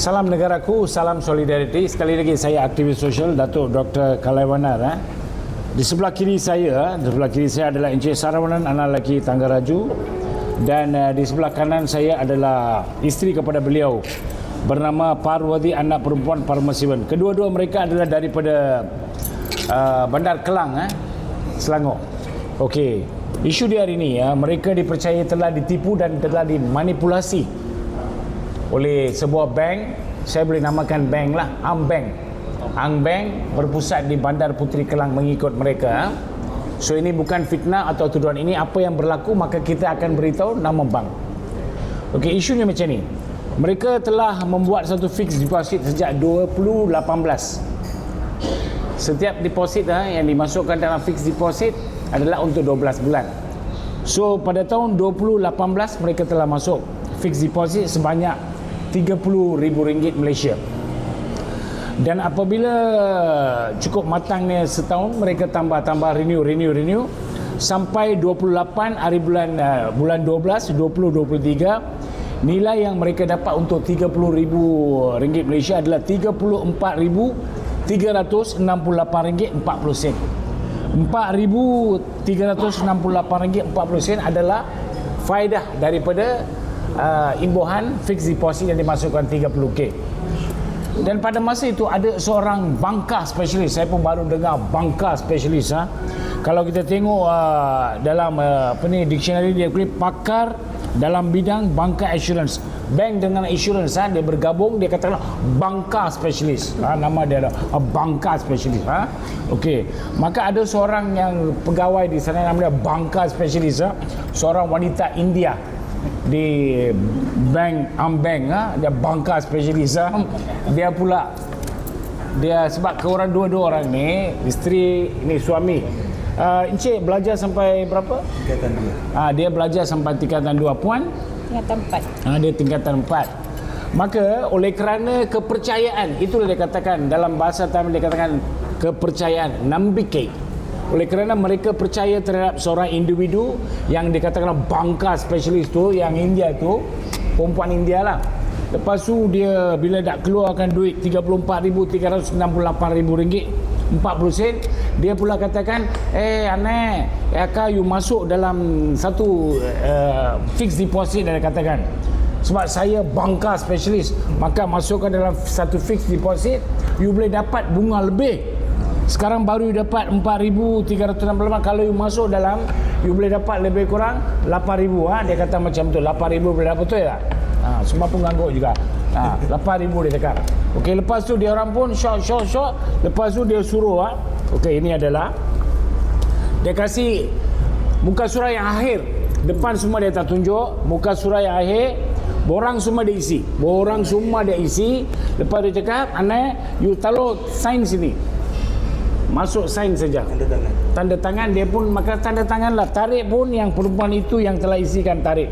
Salam negaraku, salam solidariti. Sekali lagi saya aktivis sosial Datuk Dr. Kalaiwanar. Eh. Di sebelah kiri saya, di sebelah kiri saya adalah Encik Sarawanan anak lelaki Tanggaraju dan uh, di sebelah kanan saya adalah isteri kepada beliau bernama Parwati anak perempuan Parmasiwan. Kedua-dua mereka adalah daripada uh, Bandar Kelang, eh, Selangor. Okey, isu di hari ini ya, mereka dipercayai telah ditipu dan telah dimanipulasi oleh sebuah bank saya boleh namakan bank lah Ambank Ambank berpusat di Bandar Puteri Kelang mengikut mereka so ini bukan fitnah atau tuduhan. Ini apa yang berlaku maka kita akan beritahu nama bank. Okey, isunya macam ni. Mereka telah membuat satu fixed deposit sejak 2018 setiap deposit ha, yang dimasukkan dalam fixed deposit adalah untuk 12 bulan. So pada tahun 2018 mereka telah masuk fixed deposit sebanyak RM30,000 Malaysia. Dan apabila cukup matangnya setahun mereka tambah-tambah renew renew renew sampai 28 hari bulan uh, bulan 12 2023 nilai yang mereka dapat untuk RM30,000 Malaysia adalah RM34,368.40 RM4,368.40 adalah faedah daripada uh, imbuhan fixed deposit yang dimasukkan 30k dan pada masa itu ada seorang banka spesialis saya pun baru dengar banka spesialis ha? kalau kita tengok uh, dalam uh, apa ni dictionary dia klik pakar dalam bidang banka assurance bank dengan insurance ha? dia bergabung dia katakan banka spesialis ha? nama dia adalah uh, banka spesialis ha? Okey, maka ada seorang yang pegawai di sana namanya banka spesialis ha? seorang wanita India di bank Ambank ha? dia bangka spesialis ha? dia pula dia sebab ke orang dua-dua orang ni isteri ni suami uh, Encik belajar sampai berapa? Tingkatan dua. Uh, dia belajar sampai tingkatan dua puan Tingkatan empat. uh, dia tingkatan empat maka oleh kerana kepercayaan itulah dia katakan dalam bahasa Tamil dia katakan kepercayaan nambike oleh kerana mereka percaya terhadap seorang individu yang dikatakan bangka spesialis tu yang India tu perempuan India lah. Lepas tu dia bila nak keluarkan duit RM34,368,000 40 sen dia pula katakan eh aneh ya kau you masuk dalam satu uh, fixed deposit dia katakan. Sebab saya bangka spesialis maka masukkan dalam satu fixed deposit you boleh dapat bunga lebih sekarang baru you dapat 4,368 kalau you masuk dalam you boleh dapat lebih kurang 8,000 ha? dia kata macam tu 8,000 boleh dapat betul tak? Ha, semua pengangguk juga. Ha, 8,000 dia cakap. Ok lepas tu dia orang pun syok syok syok lepas tu dia suruh ha? ok ini adalah dia kasih muka surah yang akhir. Depan semua dia tak tunjuk muka surah yang akhir. Borang semua dia isi. Borang semua dia isi. Lepas dia cakap aneh you taruh sign sini masuk sign saja. Tanda tangan. tanda tangan dia pun maka tanda tangan lah. Tarik pun yang perempuan itu yang telah isikan tarik.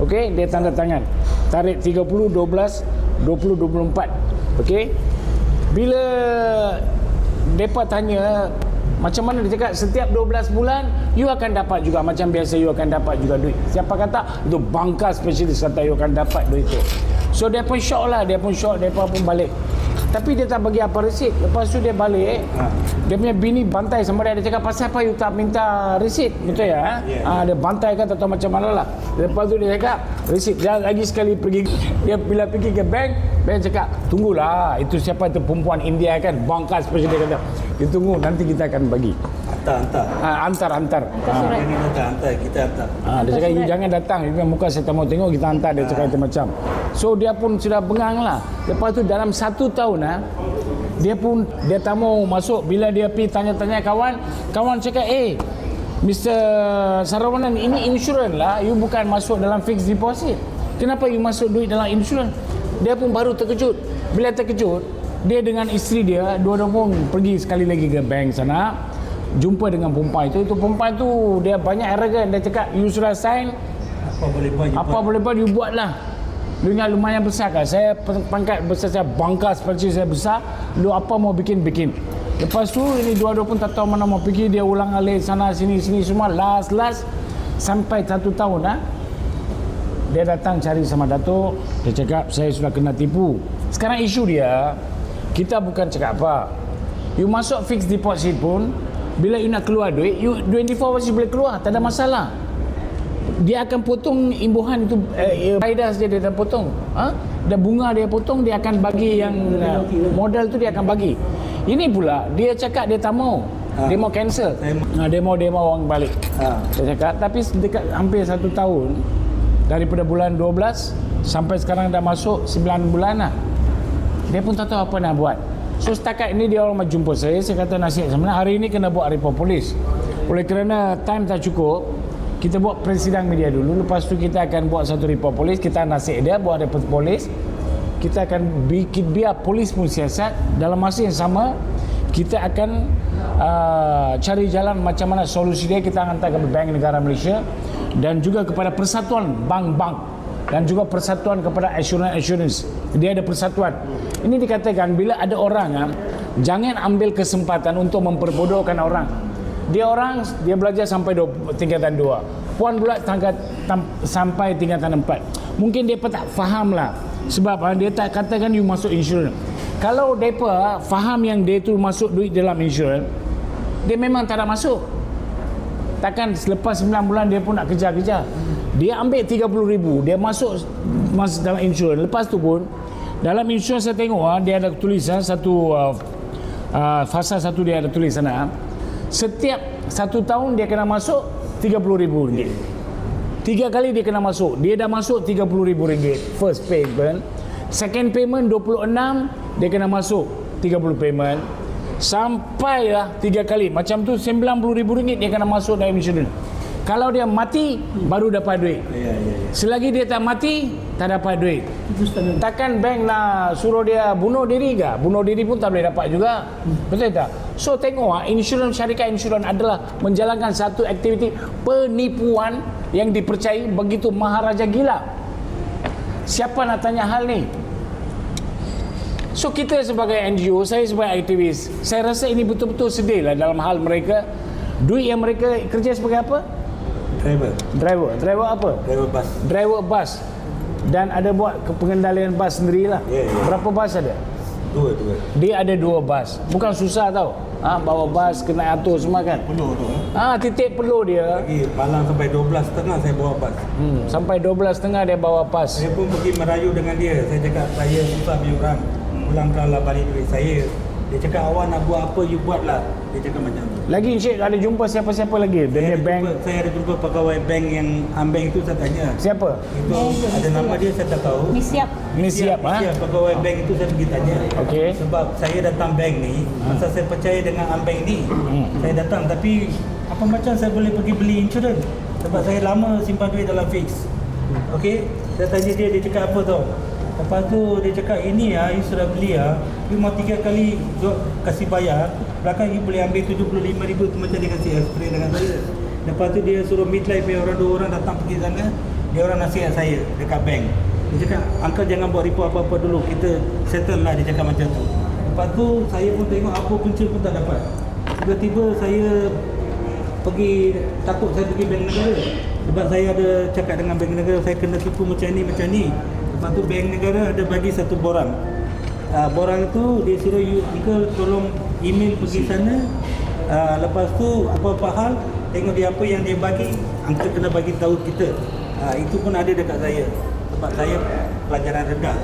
Okey dia tanda tangan. Tarik 30 12 20 24 okey? Bila depa tanya macam mana dia cakap setiap 12 bulan you akan dapat juga. Macam biasa you akan dapat juga duit. Siapa kata itu bangka spesialis kata you akan dapat duit itu so dia pun shock lah. Dia pun shock dia pun balik tapi dia tak bagi apa resit lepas tu dia balik Ha. dia punya bini bantai sama dia dia cakap pasal apa you tak minta resit betul ya yeah. ha, dia bantai kan tak tahu macam mana lah lepas tu dia cakap resit dia lagi sekali pergi dia bila pergi ke bank bank cakap tunggulah itu siapa itu perempuan India kan bangkas spesial dia kata dia tunggu nanti kita akan bagi Hantar, hantar. ha, antar antar Hantar ha. surat. Hantar, hantar. Kita hantar. Ha, dia cakap you jangan datang you muka saya tak mau tengok kita hantar dia cakap macam so dia pun sudah bengang lah. Lepas tu dalam satu tahun ha, dia pun dia tak mau masuk. Bila dia pergi tanya-tanya kawan kawan cakap eh Mr. Sarawanan ini insurans lah. You bukan masuk dalam fixed deposit. Kenapa you masuk duit dalam insurans dia pun baru terkejut. Bila terkejut dia dengan isteri dia dua-dua pun pergi sekali lagi ke bank sana. Jumpa dengan perempuan itu itu perempuan tu dia banyak arrogant. Dia cakap you sudah sign Apa boleh buat, you apa buat. boleh buat you buat lah ingat lumayan besar kan? Saya pang- pangkat besar saya bangka seperti saya besar lu apa mau bikin bikin. Lepas tu ini dua-dua pun tak tahu mana mau pergi dia ulang alik sana sini sini semua. Last last sampai satu tahun ah. Dia datang cari sama Datuk dia cakap saya sudah kena tipu. Sekarang isu dia kita bukan cakap apa. You masuk fixed deposit pun bila you nak keluar duit, you 24 hours you boleh keluar, tak ada masalah. Dia akan potong imbuhan itu eh, faedah saja dia akan potong. Ha? Dan bunga dia potong dia akan bagi yang uh, modal tu dia akan bagi. Ini pula dia cakap dia tak mau. Ha. Dia mau cancel. Ha, dia mau dia mau orang balik. Ha. Dia cakap tapi dekat hampir satu tahun daripada bulan 12 sampai sekarang dah masuk 9 bulan lah. Dia pun tak tahu apa nak buat. So setakat ini dia orang jumpa saya, saya kata nasihat sebenarnya hari ini kena buat report polis. Oleh kerana time tak cukup, kita buat persidangan media dulu, lepas tu kita akan buat satu report polis, kita nasihat dia buat report polis. Kita akan bikin biar polis pun siasat. Dalam masa yang sama kita akan uh, cari jalan macam mana solusi dia. Kita hantar ke Bank Negara Malaysia dan juga kepada persatuan bank-bank dan juga persatuan kepada assurance assurance. Dia ada persatuan. Ini dikatakan bila ada orang ah, jangan ambil kesempatan untuk memperbodohkan orang dia orang dia belajar sampai do, tingkatan 2 puan pula tangkat, tam, sampai tingkatan 4 mungkin dia tak faham lah sebab ah, dia tak katakan you masuk insurans kalau mereka faham yang dia tu masuk duit dalam insurans dia memang tak ada masuk Takkan selepas 9 bulan dia pun nak kejar-kejar. Dia ambil 30 ribu, dia masuk masuk dalam insurans. Lepas tu pun dalam insurans saya tengok ah, dia ada tulis ah, satu uh, uh, fasa satu dia ada tulis sana. Setiap satu tahun dia kena masuk 30 ribu ringgit. Tiga kali dia kena masuk. Dia dah masuk 30 ribu ringgit. First payment. Second payment 26 dia kena masuk 30 payment. Sampailah tiga kali. Macam tu 90 ribu ringgit dia kena masuk dalam insurans. Kalau dia mati baru dapat duit. Ya, ya, ya. Selagi dia tak mati tak dapat duit. Takkan bank nak suruh dia bunuh diri ke? Bunuh diri pun tak boleh dapat juga. Betul tak? So tengok ah, insurans syarikat insurans adalah menjalankan satu aktiviti penipuan yang dipercayai begitu maharaja gila. Siapa nak tanya hal ni? So kita sebagai NGO, saya sebagai aktivis, saya rasa ini betul-betul sedih lah dalam hal mereka. Duit yang mereka kerja sebagai apa? Driver. Driver. Driver apa? Driver bus. driver bus dan ada buat pengendalian bus sendirilah. Ya, ya. Berapa bus ada? Dua, dua. Dia ada dua bus. Bukan susah tau. Ha, bawa bus kena atur semua kan. Penuh tu. eh. Ha, titik perlu dia. Lagi malam sampai 12.30 saya bawa bus. Hmm, sampai 12.30 dia bawa bus. Saya pun pergi merayu dengan dia. Saya cakap saya susah punya orang. Pulang kalah balik duit saya. Dia cakap awak nak buat apa you buat lah. Dia cakap macam tu. Lagi Encik ada jumpa siapa-siapa lagi? Saya bank. jumpa, saya ada jumpa pegawai bank yang Ambeng tu saya tanya. Siapa? Itu ada nama dia saya tak tahu. Ni siap. Ni siap ha? Siap pegawai bank itu saya pergi tanya. Okey. Sebab saya datang bank ni, masa saya percaya dengan Ambeng ni. Saya datang tapi apa macam saya boleh pergi beli insurans? Sebab saya lama simpan duit dalam fix. Okey, saya tanya dia dia cakap apa tau? Lepas tu dia cakap ini ya, you sudah beli ya. You mau tiga kali do- kasih bayar, belakang you boleh ambil 75 ribu tu macam dia kasih spray dengan saya. Lepas tu dia suruh midlife punya orang dua orang datang pergi sana, dia orang nasihat saya dekat bank. Dia cakap, uncle jangan buat report apa-apa dulu, kita settle lah dia cakap macam tu. Lepas tu saya pun tengok apa punca pun tak dapat. Tiba-tiba saya pergi takut saya pergi bank negara sebab saya ada cakap dengan bank negara saya kena tipu macam ni macam ni lepas tu bank negara ada bagi satu borang. Uh, borang itu dia suruh you uncle tolong email pergi sana. Uh, lepas tu apa-apa hal tengok dia apa yang dia bagi uncle kena bagi tahu kita. Uh, itu pun ada dekat saya. Sebab saya pelajaran rendah.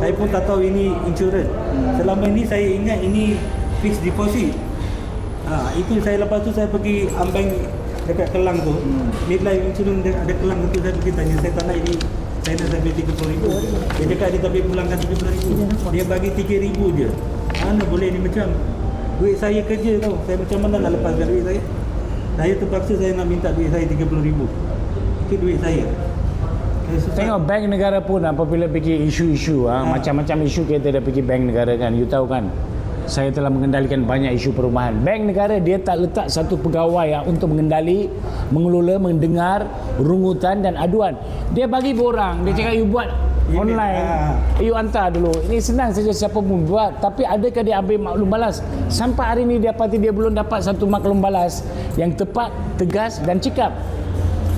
Saya pun tak tahu ini insurans selama ini saya ingat ini fixed deposit. Ha, itu saya lepas tu saya pergi ambang dekat Kelang tu. Hmm. Midlife insurance ada Kelang tu saya pergi tanya. Saya tak nak ini saya nak sampai 30 ribu. Dia cakap dia tak boleh pulangkan 30 ribu. Dia bagi 3 ribu je. Mana boleh ni macam duit saya kerja tau. Saya macam mana nak lepaskan duit saya? Saya terpaksa saya nak minta duit saya 30 ribu. Itu duit saya. Tengok bank negara pun apabila fikir isu-isu ha, Ha. macam-macam isu kita dah fikir bank negara kan you tahu kan saya telah mengendalikan banyak isu perumahan bank negara dia tak letak satu pegawai ha, untuk mengendali mengelola mendengar rungutan dan aduan dia bagi borang dia cakap you buat online Ha. you hantar dulu ini senang saja siapa pun buat tapi adakah dia ambil maklum balas sampai hari ini dia pasti dia belum dapat satu maklum balas yang tepat tegas dan cekap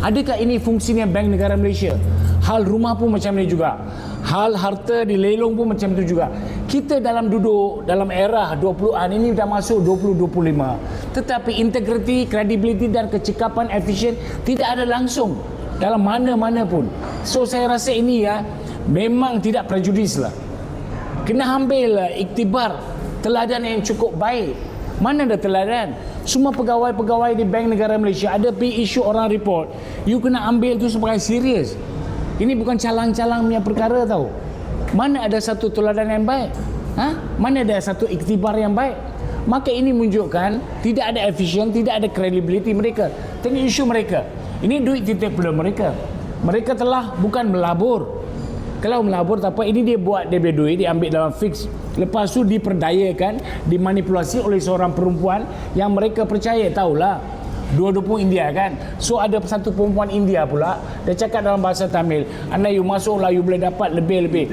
Adakah ini fungsinya Bank Negara Malaysia? Hal rumah pun macam ni juga. Hal harta dilelong pun macam tu juga. Kita dalam duduk dalam era 20-an ini dah masuk 2025. Tetapi integriti, kredibiliti dan kecekapan efisien tidak ada langsung dalam mana-mana pun. So saya rasa ini ya memang tidak prejudis lah. Kena ambil lah iktibar teladan yang cukup baik. Mana ada teladan? Semua pegawai-pegawai di Bank Negara Malaysia ada pi isu orang report. You kena ambil tu sebagai serius. Ini bukan calang-calang punya perkara tau. Mana ada satu teladan yang baik? Ha? Mana ada satu iktibar yang baik? Maka ini menunjukkan tidak ada efisien, tidak ada credibility mereka. Tengok isu mereka. Ini duit titip pada mereka. Mereka telah bukan melabur. Kalau melabur tak apa, ini dia buat dia punya duit, dia ambil dalam fix. Lepas tu diperdayakan, dimanipulasi oleh seorang perempuan yang mereka percaya, tahulah. Dua-dua pun India kan. So ada satu perempuan India pula, dia cakap dalam bahasa Tamil, Anda you masuk lah, you boleh dapat lebih-lebih.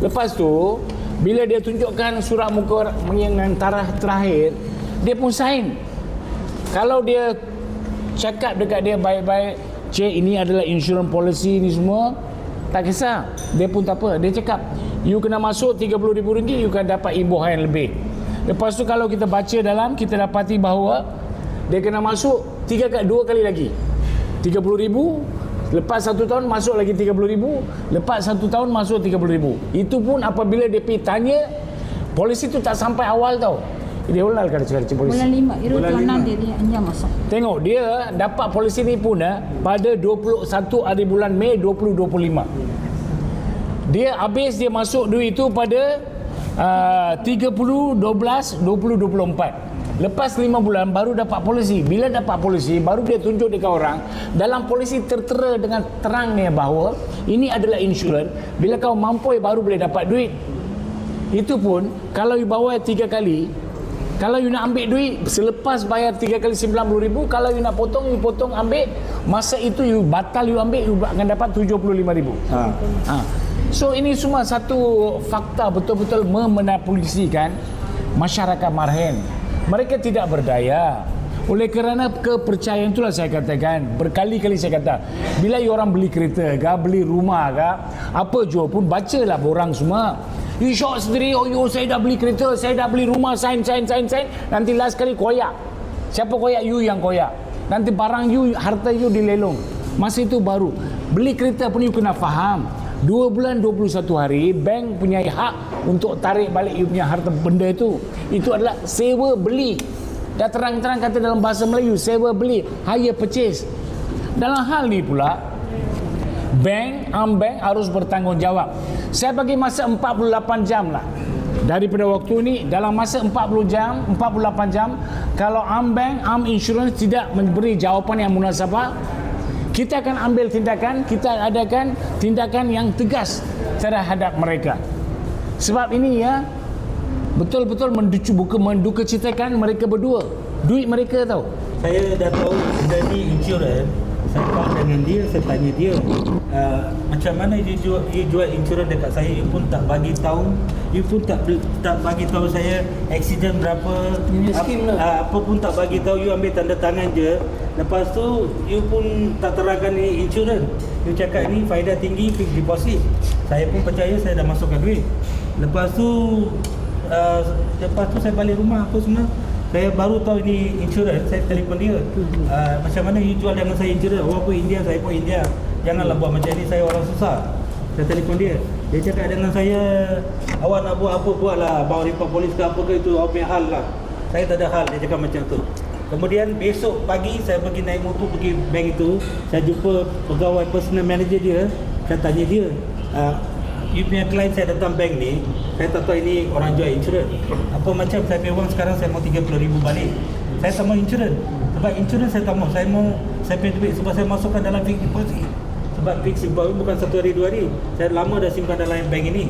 Lepas tu, bila dia tunjukkan surat muka yang tarah terakhir, dia pun sign. Kalau dia cakap dekat dia baik-baik, Cik ini adalah insurance policy ni semua, tak kisah. Dia pun tak apa. Dia cakap, you kena masuk RM30,000, you akan dapat imbuhan yang lebih. Lepas tu kalau kita baca dalam, kita dapati bahawa dia kena masuk tiga kali, dua kali lagi. RM30,000, lepas satu tahun masuk lagi RM30,000, lepas satu tahun masuk RM30,000. Itu pun apabila dia pergi tanya, polisi tu tak sampai awal tau. Dia ulal kan cakap polisi. Bulan lima, Bulan Bulan lima. enam dia dia anjam masuk. Tengok dia dapat polisi ni pun eh, pada 21 hari bulan Mei 2025. Dia habis dia masuk duit itu pada uh, 30 12 2024. Lepas 5 bulan baru dapat polisi. Bila dapat polisi baru dia tunjuk dekat orang dalam polisi tertera dengan terangnya bahawa ini adalah insurans. Bila kau mampu baru boleh dapat duit. Itu pun kalau you bawa tiga kali kalau you nak ambil duit selepas bayar tiga kali RM90,000 kalau you nak potong you potong ambil. Masa itu you batal you ambil you akan dapat RM75,000 Ha. ha. so ini semua satu fakta betul-betul memanipulasikan masyarakat marhen. Mereka tidak berdaya. Oleh kerana kepercayaan itulah saya katakan berkali-kali saya kata bila you orang beli kereta ke beli rumah ke apa jua pun bacalah orang semua You shock sendiri, oh yo saya dah beli kereta, saya dah beli rumah, sign, sign, sign, sign. Nanti last kali koyak. Siapa koyak? You yang koyak. Nanti barang you, harta you dilelong. Masa itu baru. Beli kereta pun you kena faham. Dua bulan 21 hari, bank punya hak untuk tarik balik you punya harta benda itu. Itu adalah sewa beli. Dah terang-terang kata dalam bahasa Melayu, sewa beli, hire purchase. Dalam hal ni pula, bank, Ambank harus bertanggungjawab. Saya bagi masa 48 jam lah. Daripada waktu ini dalam masa 40 jam, 48 jam kalau Ambank, Am Insurance tidak memberi jawapan yang munasabah, kita akan ambil tindakan, kita adakan tindakan yang tegas terhadap mereka. Sebab ini ya betul-betul menducu buka menduka citakan mereka berdua. Duit mereka tahu. Saya dah tahu benda ni insurans saya call dengan dia, saya tanya dia uh, macam mana you jual, you jual insurans dekat saya, you pun tak bagi tahu you pun tak tak bagi tahu saya accident berapa ap- lah. uh, apa pun tak bagi tahu you ambil tanda tangan je. Lepas tu you pun tak terangkan ni insurans you cakap ni faedah tinggi fixed deposit. Saya pun percaya saya dah masukkan duit. Lepas tu uh, lepas tu saya balik rumah apa semua saya baru tahu ini insurans saya telefon dia. Uh, macam mana you jual dengan saya insurans orang pun India saya pun India. Janganlah buat macam ni saya orang susah. Saya telefon dia. Dia cakap dengan saya awak nak buat apa buatlah. Bawa report polis ke apa ke itu awak punya hal lah. Saya tak ada hal dia cakap macam tu. Kemudian besok pagi saya pergi naik motor pergi bank itu. Saya jumpa pegawai personal manager dia. Saya tanya dia uh, you punya klien saya datang bank ni saya tak tahu ini orang jual insurans apa macam saya punya wang sekarang saya mau RM30,000 balik. Saya tak mau insurans sebab insurans saya tak mau saya mau saya punya duit sebab saya masukkan dalam fixed deposit. Sebab fixed deposit bukan satu hari dua hari. Saya lama dah simpan dalam bank ini.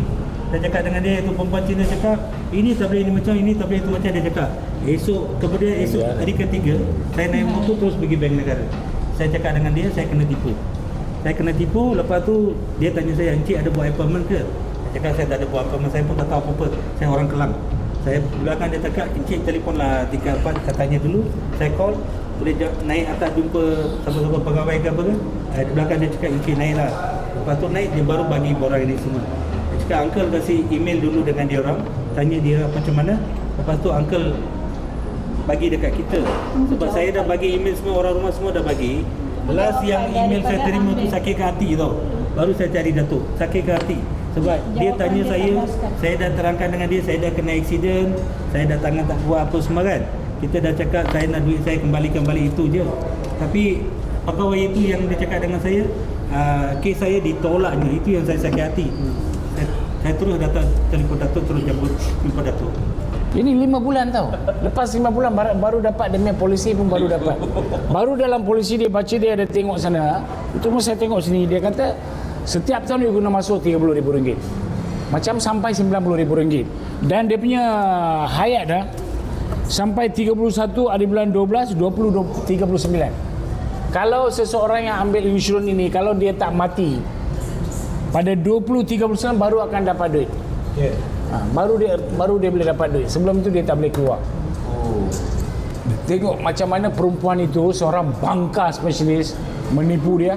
Saya cakap dengan dia itu perempuan Cina cakap ini tak boleh ini macam ini tak boleh itu macam dia cakap. Esok kemudian esok hari ketiga saya naik motor terus pergi bank negara. Saya cakap dengan dia saya kena tipu saya kena tipu lepas tu dia tanya saya encik ada buat appointment ke? Saya cakap saya tak ada buat appointment saya pun tak tahu apa-apa. Saya orang kelang saya belakang dia cakap encik telefon lah tingkat apa saya tanya dulu saya call boleh naik atas jumpa siapa-siapa pegawai ke apa ke. Eh, di belakang dia cakap encik naik lah lepas tu naik dia baru bagi borang ini semua. Cakap uncle kasih email dulu dengan dia orang tanya dia macam mana. Lepas tu uncle bagi dekat kita. Sebab saya dah bagi email semua orang rumah semua dah bagi last yang email saya terima tu sakitkan hati tau. Baru saya cari Datuk. Sakitkan hati? Sebab dia Jawapan tanya dia saya saya dah terangkan dengan dia saya dah kena accident saya dah tangan tak buat apa semua kan. Kita dah cakap saya nak duit saya kembalikan balik itu je. Tapi pegawai itu yang dia cakap dengan saya uh, kes saya ditolaknya. Itu yang saya sakit hati. Saya, saya terus datang telefon Datuk terus jemput jumpa Datuk Ini lima bulan tau. Lepas lima bulan baru, baru dapat demi polisi pun baru dapat. Baru dalam polisi dia baca dia ada tengok sana. Itu pun saya tengok sini. Dia kata setiap tahun dia guna masuk RM30,000. Macam sampai RM90,000. Dan dia punya hayat dah sampai 31 hari bulan 12 20 39. Kalau seseorang yang ambil insurans ini kalau dia tak mati pada 20 39 baru akan dapat duit. yeah. Ha, baru dia baru dia boleh dapat duit. Sebelum itu dia tak boleh keluar. Oh. Tengok macam mana perempuan itu seorang bangka spesialis menipu dia.